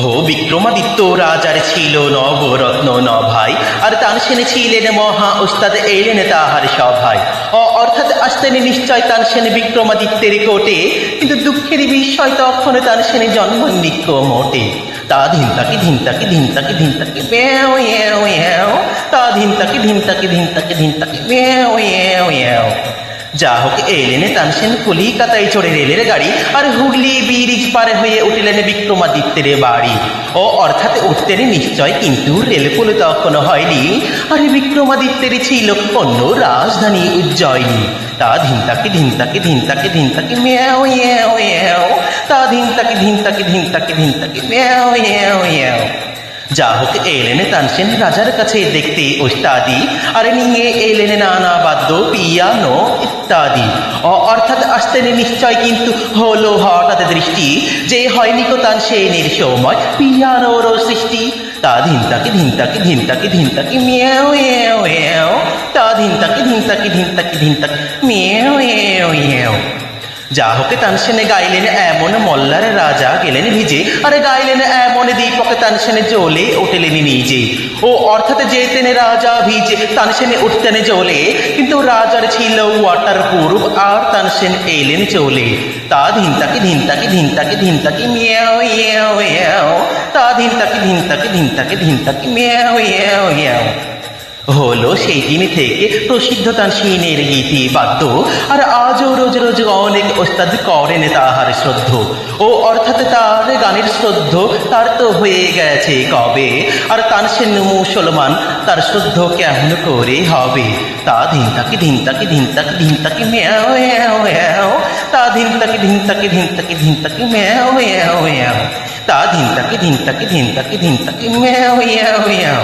ও বিক্রমাদিত্য, রাজার ছিল নবরত্ন ভাই আর তানসেনে ছিলেন মহা ওস্তাদ এলেন তাহার সভায়। অ, অর্থাৎ আসতেন নিশ্চয় তান সেনে বিক্রমাদিত্যের কোটে, কিন্তু দুঃখের বিষয় তখন তানসেনে জন্ম নিক্ষ মোটে। তা ধিনতাকি ধিনতাকি ধিনতাকি ধিনতাকি ব্যাও এও এও, তা ধিনতাকি ধিনতাকি ধিনতাকি ধিনতাকি ব্যাও এও এও। যা হোক এলেন তানসেন কলিকাতায় চড়ে রেলের গাড়ি আর হুগলি ব্রিজ পারে হয়ে উঠলেন বিক্রমাদিত্যের বাড়ি। ও অর্থাৎ উঠতেন নিশ্চয় কিন্তু রেলপুল তখন হয়নি। আরে বিক্রমাদিত্যের ছিল অন্য রাজধানী উজ্জয়িনী। তা ধিনতাকি ধিনতাকি ধিনতাকি ধিনতাকি মেও এও এও তা ধিনতাকি ধিনতাকি ধিনতাকি ধিনতাকি এও এও যা হোক এলেন তানসেন রাজার কাছে দেখতে ওস্তাদি, আর নিয়ে এলেন নানা বাদ্য পিয়ানো। ইত্যাদি অর্থাৎ নেই নিশ্চয় কিন্তু হলো হঠাৎ দৃষ্টি। যে হয়নি নিকতান সেই সময় পিয়ানোর সৃষ্টি। তা ধিনতাকে ধিনতাকে ধিনতাকে ধিনতাকে মেও এও তা ধিনতাকে ধিনতাকে ধিনতাকে ধিনতাকে মেও এও এও। যা হোকে তানসেনে গাইলেন এমন মল্লার রাজা গেলেন ভিজে, আরে গাইলেন এমন দীপকে তানসেনে জ্বলে উঠলেন নিজে। ও অর্থাৎ যেতেন রাজা ভিজে তানসেনে উঠতেন জ্বলে, কিন্তু রাজার ছিল ওয়াটার প্রুফ, আর তানসেন এলেন চলে তা ধিনতাকি ধিনতাকি ধিনতাকি ধিনতাকি মিয়াও ইয়াও ইয়াও তা ধিনতাকি ধিনতাকি ধিনতাকি ধিনতাকি মিয়াও ইয়াও ইয়াও হলো সেই দিন থেকে প্রসিদ্ধ তানসিনের গীতি বাদ্য আর আজও রোজ রোজ অনেক ওস্তাদ করেন তাহার শ্রদ্ধ ও অর্থাৎ তার গানের শ্রদ্ধ তার তো হয়ে গেছে কবে আর তানসেন মুসলমান তার শ্রদ্ধ কেমন করে হবে তা ধিন তাকি ধিন তাকি ধিন তাকি ধিন তাকি ম্যাও ম্যাও ম্যাও তা ধিন তাকি ধিন তাকি ধিন তাকি ধিন তাকি ম্যাও ম্যাও ম্যাও তা ধিন তাকি ধিন তাকি ধিন তাকি ধিন তাকি ম্যাও ম্যাও ম্যাও